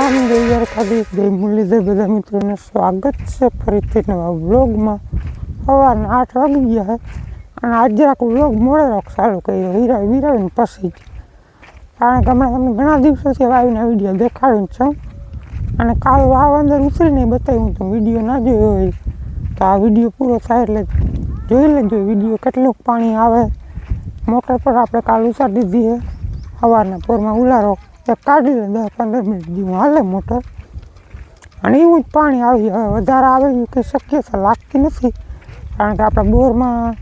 રામ જય દ્વારકાધીશ જય મુરલીધર બધા મિત્રોને સ્વાગત છે. ફરીથી નવા વ્લોગમાં. સવારના આઠ વાગી ગયા છે અને આજે જરાક વ્લોગ મોડે રોક ચાલુ કર્યો. હીરા વીરાવીને પછી જ. કારણ કે હમણાં તમને ઘણા દિવસોથી વાવીના વીડિયો દેખાડું છું. અને કાલ વાવ અંદર ઉતરીને બતાવ્યું તો વીડિયો ના જોયો હોય તો આ વીડિયો પૂરો થાય એટલે જોઈ લેજો. વીડિયો કેટલું પાણી આવે. મોટર પર આપણે કાલ ઉતારી દીધી છે સવારના પોરમાં ઉલારો. કાઢી લે દસ પંદર મિનિટ જેવું હાલે મોટર. અને એવું જ પાણી આવી હવે વધારે આવે એવું કંઈ છે લાગતી નથી. કારણ કે આપણા બોરમાં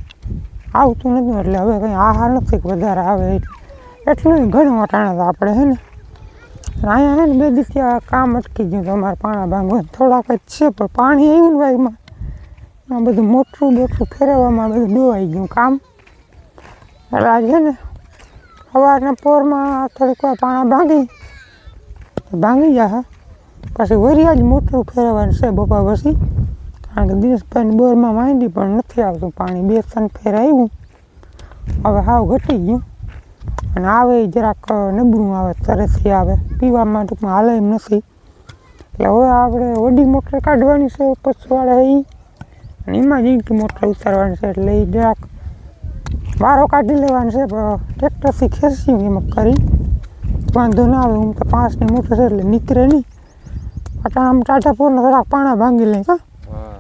આવતું નથી, એટલે હવે કંઈ આહાર નથી વધારે આવે એટલે એટલું ઘણું વટાણા હતા આપણે હે ને. અહીંયા હે ને બે દિવસથી આ કામ અટકી ગયું તમારે પાણા ભાંગવા થોડાક જ છે, પણ પાણી આવ્યું ને આ બધું મોટરું બોટરું ફેરવવામાં બધું ડોવાઈ ગયું કામ. એટલે આજે ને સવારના પોરમાં થોડીક વાર પાણા ભાંગી ભાંગી જાય પછી વરિયા જ મોટરું ફેરવવાનું છે બપા પછી. કારણ કે દિવસભાઈ બોરમાં માંડી પણ નથી આવતું પાણી. બે ત્રણ ફેર આવ્યું હવે હાવ ઘટી ગયું. અને આવે જરાક નબળું આવે, તરસથી આવે. પીવામાં ટૂંકમાં હાલે એમ નથી. એટલે હવે આપણે વડી મોટર કાઢવાની છે પછવાડે એ. અને એમાં જ મોટર ઉતારવાની છે, એટલે એ જરાક વારો કાઢી લેવાનો છે ટ્રેક્ટરથી ખેંચ્યું એમાં કરી. વાંધો ના આવે હું તો પાંચની મોટર છે એટલે નીકળે નહીં. પાટા આમ ટાટા પૂરના થોડાક પાણા ભાંગી લઈ હા. હા.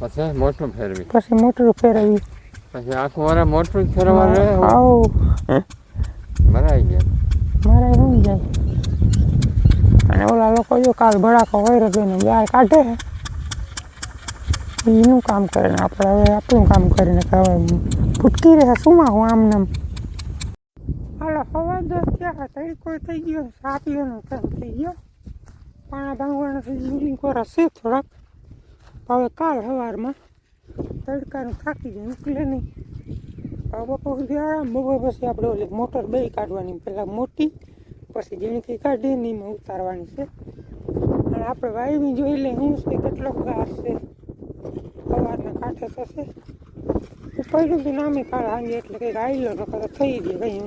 પછી મોટું ફેરવી. પછી મોટું ફેરવી પછી આખું વારે મોટું જ ફેરવા રહે? આવ. મરાઈ ગયા. મરાઈ શું જાય. અને ઓલા લોકો જો કાલ ભડાકો હોય રહ્યો એને બહાર કાઢે. એનું કામ કરે ને આપણે હવે આપણું કામ કરીને હવે ફૂટકી રહે શું માં હું આમ નામ હાલો હવા દસ ત્યાં તડકો થઈ ગયો, સાપીઓનો ટાઈમ થઈ ગયો? પાણા ભાંગવાના થઈ કોરા છે થોડાક. હવે કાલ સવારમાં તડકાનું થાકી જાય, નીકળે નહીં. હવે બપોર સુધી આરામ, બપોર પછી આપણે ઓલી મોટર બે કાઢવાની પહેલાં મોટી, પછી ઝીણકી કાઢી ને એમાં ઉતારવાની છે. અને આપણે વાયવી જોઈ લઈએ, હું છે, કેટલો ઘાસ છે. કાંઠે થશે પડ્યું હતું નામે કાળ હાંગે એટલે કંઈક આવેલો નકર તો થઈ ગયો કઈ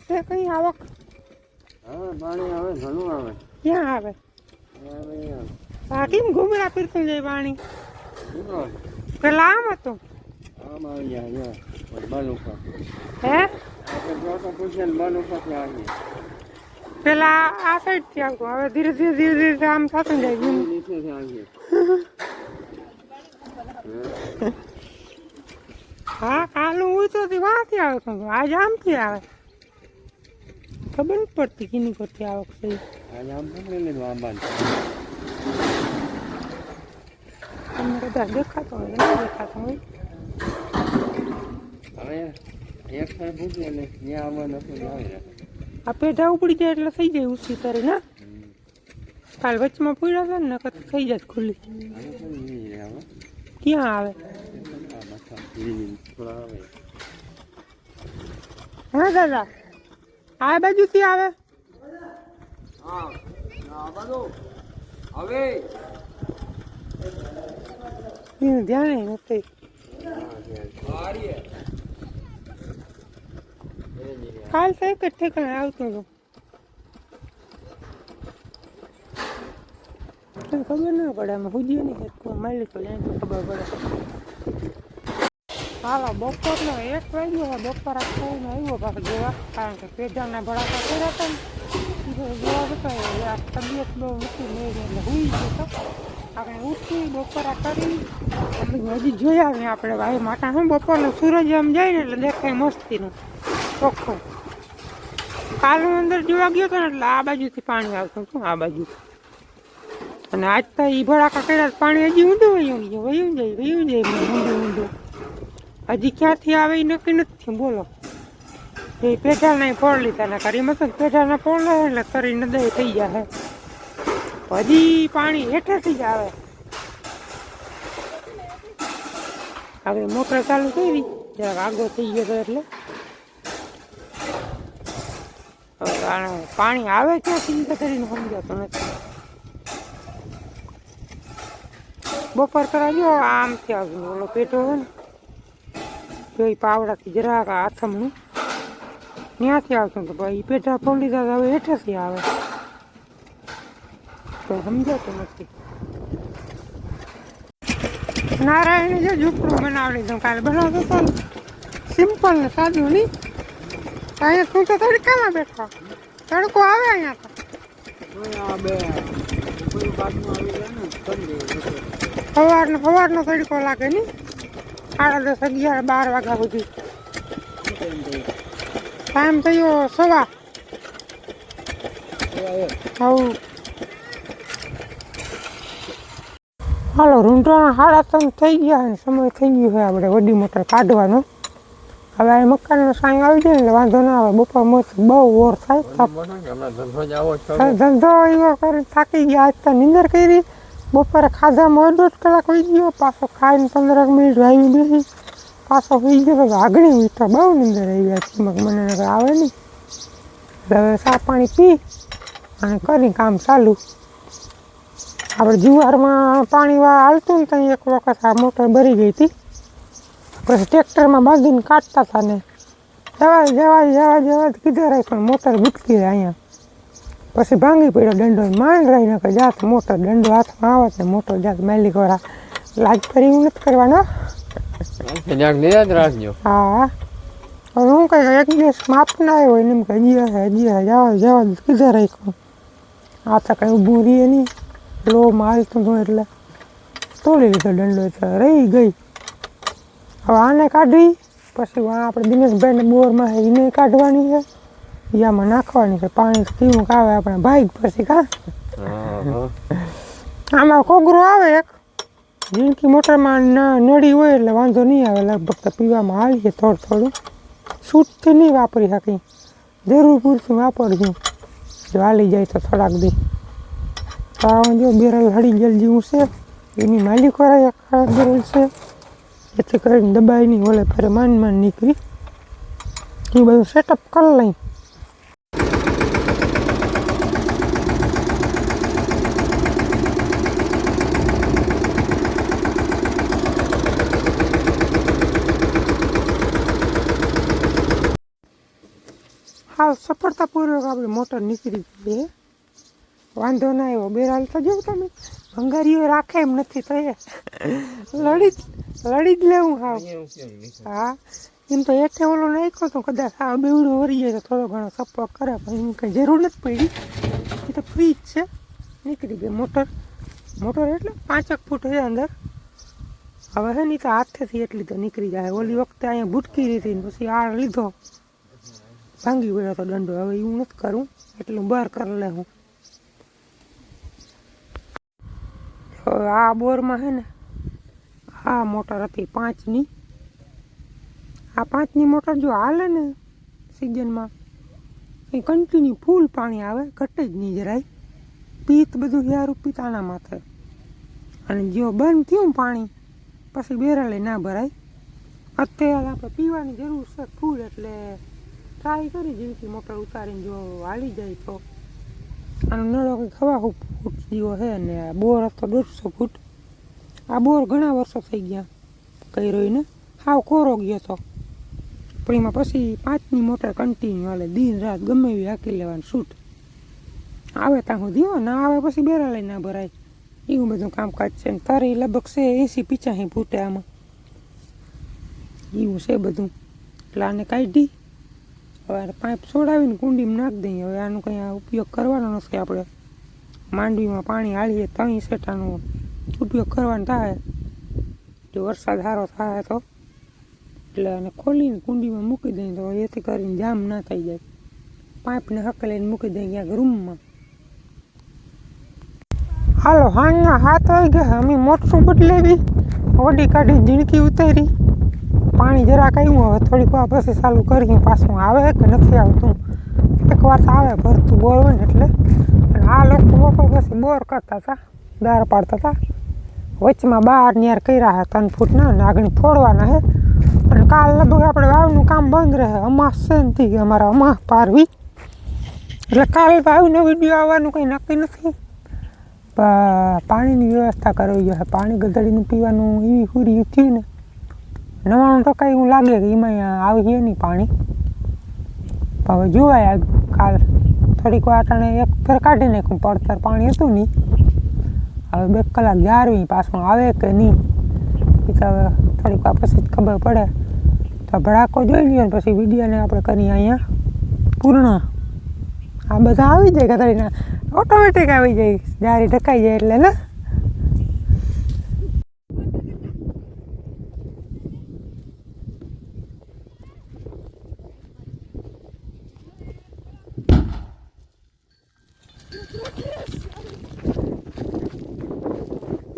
છે આવક? પાણી આવે ઘણું આવે. ક્યાં આવે? આ કેમ ઘૂમરા પીરતું જાય પાણી? પેલા આમ હતું. આમ આવી જાય ઉપર હે? આપણે જો તો પૂછીએ ને બન ઉપરથી આવીએ પેલા આ સાઈડથી આવતું હવે ધીરે ધીરે ધીરે ધીરે આમ થતું જાય આવીએ હા કાલું ઊંચો થી વાંથી આવતો હતો આજ આમથી આવે. ખબર નથી પડતી કીની પરથી આવક છે. આજે આમ પકડી લીધું આંબાને. તમને કદાચ દેખાતો હોય નહીં દેખાતો હોય? હવે એક ફેર લે ને ત્યાં આવવા નથી આવી રહે આ પેઢા ઉપડી જાય એટલે થઈ જાય ઉસી તારે, ના? કાલ વચમાં પૂર્યા હતા ને, નકર થઈ જાય ખુલ્લી. ક્યાં આવે? હા, દાદા. આ બાજુથી આવે? ધ્યાન નથી. કાલ તો એક જ ઠેકાણે આવતું હતું. ખબર ના પડે, આમાં હુજ્યો નહીં હેરકો માલિક ખબર પડે. હાલો, બપોરનો એક વાગ્યો બપોર ખાઈને આવ્યો પાછો જોવા, કારણ કે પેઢાના ભડાકા કર્યા હતા ને. જોવા બતાવ્યો તબિયત બહુ ઊંચી ગયો તો. આપણે ઉઠી બપોરા કરી, હજી જોયા ને આપણે, ભાઈ માટા શું બપોરનો સૂરજ આમ જાય ને, એટલે દેખાય મસ્તીનું. ચોખ્ખું. કાલનું અંદર જોવા ગયો હતો ને એટલે આ બાજુથી પાણી આવતું હતું, આ બાજુ. અને આજ તો એ ભડાકા કર્યા પાણી હજી ઊંધું વયું ગયું, વયું જાય વયું જાય ઊંધું ઊંધું હજી ક્યાંથી આવે એ નક્કી નથી બોલો. એ પેઢાના ફળ લીધા ના કરી મતલબ પેઢાના ફળ લે એટલે કરી નદાય થઈ જાય હજી પાણી હેઠેથી જ આવે. આપણે મોટર ચાલુ કરી, જરાક આગો થઈ ગયો હતો એટલે. આ પાણી આવે ક્યાંથી? તો કરીને સમજાતો નથી બપોર કરાવ્યો, આમ આવ્યું ઓલો પેટો હોય ને જો એ પાવડાથી જરાક આ આથમનું ત્યાંથી આવતું તો ભાઈ પેટા ફોલી દાદા હવે હેઠેથી આવે. તો સમજાતું નથી. નારાયણ જે ઝૂંપડું બનાવડી દઉં કાલે, બનાવતો હતો સિમ્પલ ને સાદું નહીં. તો અહીંયા તું તો તડકામાં બેઠો. તડકો આવે અહીંયા સવારનો સવારનો તડકો લાગે નહીં સાડા દસ, અગિયાર, બાર વાગ્યા સુધી. ટાઈમ થયો સવા હવું. હાલો રૂંટોના સાડા ત્રણ થઈ ગયા અને સમય થઈ ગયો છે આપણે વડી મોટર કાઢવાનો. હવે મકાનનો સાંઈ આવી જાય ને એટલે વાંધો ના આવે. બપોર મોત બહુ ઓર થાય. ધંધો એવો કરી થાકી ગયા. આજ તો નીંદર કરી. બપોરે ખાધામાં દોઢ કલાક હોઈ ગયો. પાછો ખાઈને પંદર મિનિટ વાવી બેસી પાછો હોઈ ગયો. તો આગળ હોય તો બહુ નીંદર આવી ગયા ચીમક. મને આવે નહીં. હવે સાફ પાણી પી અને કરી કામ ચાલુ. આપણે જુવારમાં પાણી વા હાલતું ને ત્યાં એક વખત આ મોટર ભરી ગઈ હતી. પછી ટ્રેક્ટરમાં બાંધીને કાઢતા હતા ને. જવા જવા જવા જવા કીધા રાખી પણ મોટર ગુટકી રહે અહીંયા. પછી ભાંગી પડ્યો દંડો. માંડ રહી નકર જાત મોટર દંડો હાથમાં આવત ને મોટર જાત માલિક વાળા. લાજ કરી એવું નથી કરવાનો. રાખજો. હા. હવે હું કઈ એક દિવસ માપ ના આવ્યો હોય ને એમ કે હજી હશે હજી હશે જવા જવા કીધા રાખ્યું આ તો કઈ ઊભું રહીએ નહીં. લો માલતું તો એટલે તોડી લીધો દંડો રહી ગઈ. હવે આને કાઢી, પછી આપણે દિનેશભાઈને બોરમાં છે એને કાઢવાની છે. યામાં નાખવાની છે, પાણી કેવું આવે આપણે ભાઈ પછી કા? આમાં કોગરો આવે એક. જિંદગી મોટરમાં નડી હોય એટલે વાંધો નહીં આવે, લગભગ તો પીવામાં હાલીએ થોડું થોડું. છૂટથી નહીં વાપરી શકી જરૂર પૂરતું વાપરજો જો હાલી જાય તો થોડાક દી. તો જો બેરલ હળી ગયેલ જેવું છે, એની માલિક બેરલ છે જેથી કરીને દબાઈ નહીં ઓલે ફરે માન માન નીકળી. એ બધું સેટઅપ કરી લઈ. હા સફળતાપૂર્વક આપણે મોટર નીકળી ગઈ વાંધો ના આવ્યો. બેરાલ તો જોઉં તમે. ભંગારીઓ રાખે એમ નથી તો લડી લડી જ લેવું હા હા એમ તો એક ઓલો નાખ્યો તો કદાચ આ બેવડો વરી જાય તો થોડો ઘણો સપોર્ટ કરે પણ એમ કંઈ જરૂર નથી પડી. એ તો ફ્રી જ છે. નીકળી ગઈ મોટર. મોટર એટલે પાંચેક ફૂટ છે અંદર. હવે હે ને તો હાથેથી એટલી તો નીકળી જાય. ઓલી વખતે અહીંયા ભૂટકી રહી હતી ને પછી આ લીધો. ભાંગી ગયો તો દંડો. હવે એવું નથી કરું. એટલું બહાર કરી લે હું આ બોરમાં છે ને આ મોટર હતી પાંચની. આ પાંચની મોટર જો હાલે ને સિઝનમાં, એ કન્ટિન્યુ ફૂલ પાણી આવે, ઘટે જ નહીં જરાય. પીત બધું યારું આના માથે. અને જો બંધ થયું પાણી, પછી બેરાલે ના ભરાય. અત્યારે આપણે પીવાની જરૂર છે ફૂલ એટલે ટ્રાય કરી જેવી મોટર ઉતારીને જો હાલી જાય તો. આનો નળો કંઈક હવા ફૂટ જેવો છે ને બોર હતો દોઢસો ફૂટ. આ બોર ઘણા વર્ષો થઈ ગયા કર્યો એને હાવ કોરો ગયો હતો પણ એમાં પછી પાંચની મોટર કન્ટિન્યુ હાલે. દિન રાત ગમે એવી હાકી લેવાનું શૂટ આવે ત્યાં સુધી હો, ના આવે પછી બેરા લઈને ના ભરાય. એવું બધું કામકાજ છે ને. તારી લગભગ છે, એસી પીચાસી ફૂટે આમાં. એવું છે બધું. એટલે આને કાઢી. હવે પાઇપ છોડાવીને કુંડીમાં નાખી દઈએ. હવે આનો કંઈ ઉપયોગ કરવાનો નથી આપણે. માંડવીમાં પાણી હાળીએ, તહીં સેટાનો. ઉપયોગ કરવાનો થાય. જો વરસાદ સારો થાય તો. એટલે એને ખોલીને કુંડીમાં મૂકી દઈએ તો એથી કરીને જામ ના થઈ જાય. પાઇપને હકલીને મૂકી દઈએ ક્યાંક રૂમમાં. હાલો હાંજના હાથ વાગી ગયા. અમે મોટરું બદલાવી. ઓડી કાઢી ઝીણકી ઉતારી. પાણી જરાક આવ્યું હવે થોડીક વાર પછી ચાલુ કરી પાછું આવે કે નથી આવતું? એક વાર તો આવે, ભરતું બોર હોય ને એટલે. આ લોકો પછી બોર કરતા હતા, દાર પાડતા હતા. વચમાં બાર ન્યાર કર્યા હતા ત્રણ ફૂટના અને આગળ ફોડવાના હે. અને કાલ લગભગ આપણે વાવનું કામ બંધ રહે અમાસ છે ને થી અમારા અમાસ પારવી. એટલે કાલ વાવનો વીડિયો આવવાનું કંઈ નક્કી નથી. પાણીની વ્યવસ્થા કરવી જોઈએ. પાણી ગધડીનું પીવાનું એવી પૂરી થયું ને. નવાણું ટકા એવું લાગે કે એમાં આવી નહીં પાણી. હવે જોવાય કાલ. થોડીક વાર એક ફેર કાઢી નાખ્યું પડતર પાણી હતું નહીં. હવે બે કલાક જાળવી પાછું આવે કે નહીં? તો હવે થોડીક વાર પછી જ ખબર પડે. તો ભડાકો જોઈ લઈએ ને પછી વિડીયોને આપણે કરીએ અહીંયા. પૂર્ણ. આ બધા આવી જાય કતરીના ઓટોમેટિક આવી જાય. જ્યારે ઢકાઈ જાય એટલે ને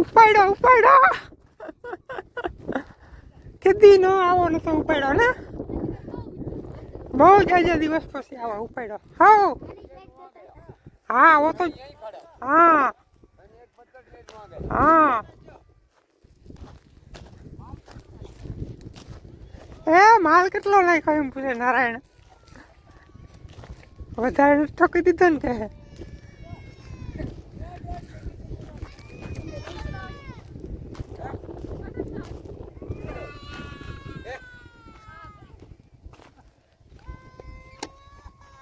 ઉપાડો ઉપાડો નો આવો નતો ઉપાડ્યો ને? બહુ જાજા દિવસ પછી આવો ઉપાડ્યો હા! હા વો તો હા. હા. એ, માલ કેટલો લાગ્યો એમ પૂછે નારાયણ. વધારે ઠોકી દીધો ને કે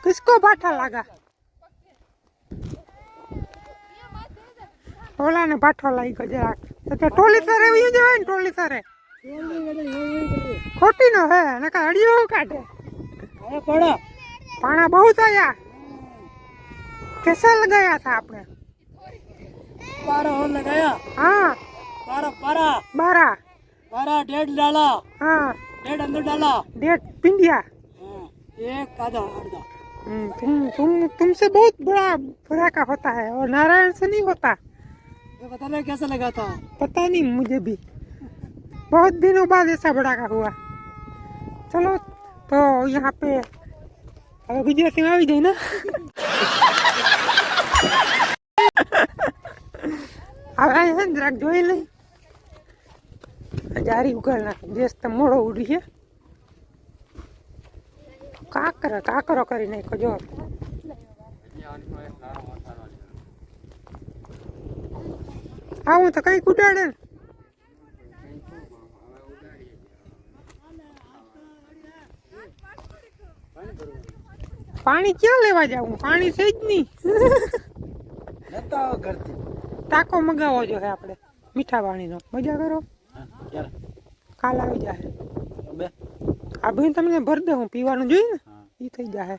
किसको बाठा लगा ઓલા ને બાઠો લાગી ગયો જરાક એટલે ટોલી તારે વયું જવાય ને ટોલી તારે ખોટી નો હે નકા અડિયો કાઢે પડો પાણા બહુ થયા કેસે લગાયા था આપણે पारा और लगाया हाँ पारा पारा बारह पारा डेढ़ डाला हाँ डेढ़ अंदर डाला डेढ़ पिंडिया हाँ, एक आधा आधा हम्म, तुम तुम तुमसे बहुत बड़ा बड़ा का होता है और नारायण से नहीं होता ये बताना कैसा लगा था पता नहीं मुझे भी बहुत दिनों बाद ऐसा बड़ा का हुआ चलो तो यहाँ पे હવે ગુજરાતીમાં આવી જાય ને હવે આ છે ને જરાક જોઈ લઈ જારી ઉગાડ નાખી દેશ તો મોડો ઉડી છે કાકરો કાકરો કરી નાખ્યો જો. આવું તો કઈ ઉડાડે પાણી ક્યાં લેવા જાવું પાણી છે જ નહીં. તાકો મગાવો જોઈએ આપણે. મીઠા પાણીનો. મજા કરો. કાલ આવી જાય બે. આ ભાઈ તમને ભર દે હું પીવાનું જોઈએ ને એ થઈ જાય